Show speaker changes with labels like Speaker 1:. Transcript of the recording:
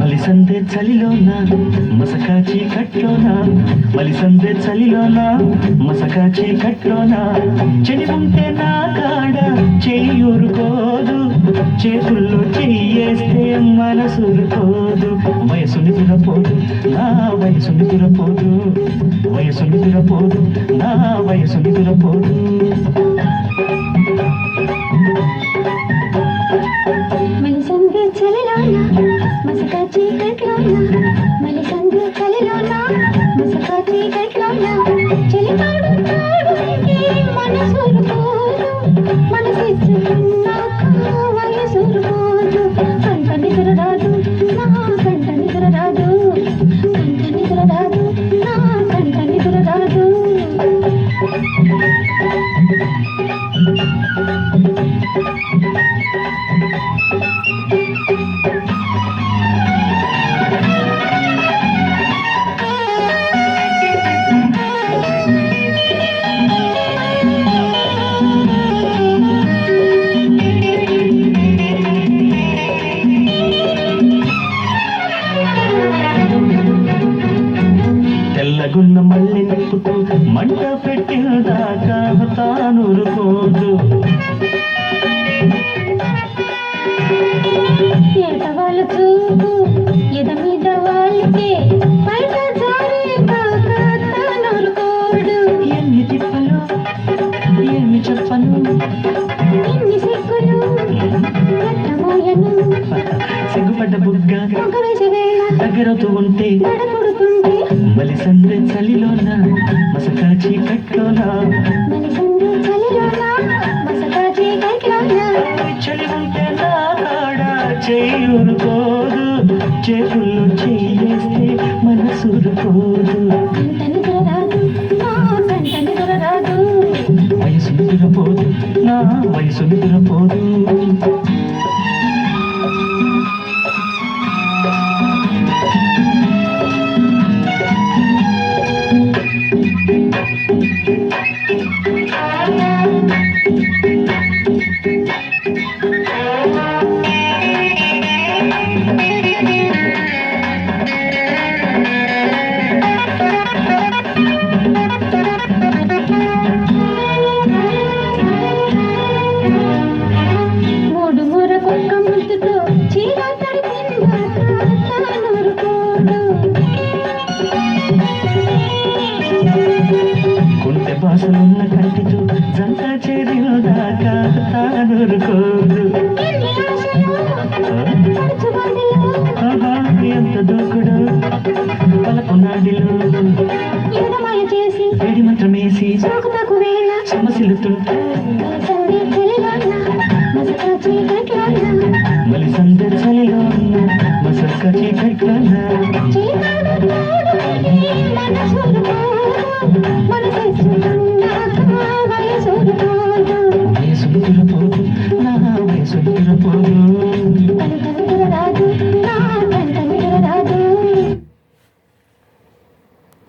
Speaker 1: మలిసందే చలిలోన? మసకా చీకట్లోన మలిసందే చలిలోన? మసకా చీకట్లోన చెలి ఉంటే నా కాడ చెయ్యూరుకోదు చేతుల్లో చెయ్యేస్తే మనసురుకోదు వయసు నిదురపోదు నా వయసు నిదురపోదు. వయసు నిదురపోదు నా వయసు నిదురపోదు.
Speaker 2: మలిసంగి చలిలోన మసక చీకట్లోన మలిసంగి చలిలోన మసక చీకట్లోన చలిపాడు తాడుంటే
Speaker 1: Thank you. నిప్పుతూ మంట పెట్టిన దాకా తానురుకోదు
Speaker 2: ఏటవాళ్ళ చూపు ఎద మీద వాళ్ళకే
Speaker 1: ఎన్ని తిప్పలు ఏమి చెప్పను.
Speaker 2: సిగ్గులు
Speaker 1: సిగ్గుపడ్డ బుగ్గ దగ్గరవుతూ ఉంటే సంద్రె చలిలోన మసకా చీకట్లోన
Speaker 2: మలి సందు
Speaker 1: చలి ఉంటే నా కాడ చేయురుకోదు చేతుల్లో చెయ్యేస్తే మనసురుకోదు
Speaker 2: కంట రాదు రాదు
Speaker 1: వయసు నిద్రపోదు నా వయసు నిద్రపోదు.
Speaker 2: Thank you. బాధలున్న
Speaker 1: కంటి చూపు జంట చేరిన దాకా తానూరుకోదు.
Speaker 2: ఎంత దూకుడు పలకునాడిలో. చేసి
Speaker 1: వేడి మంత్రం వేసి సమస్యలుతుంటే మలి సందర్శలిలో ఉన్న మసక్క చీకట్ల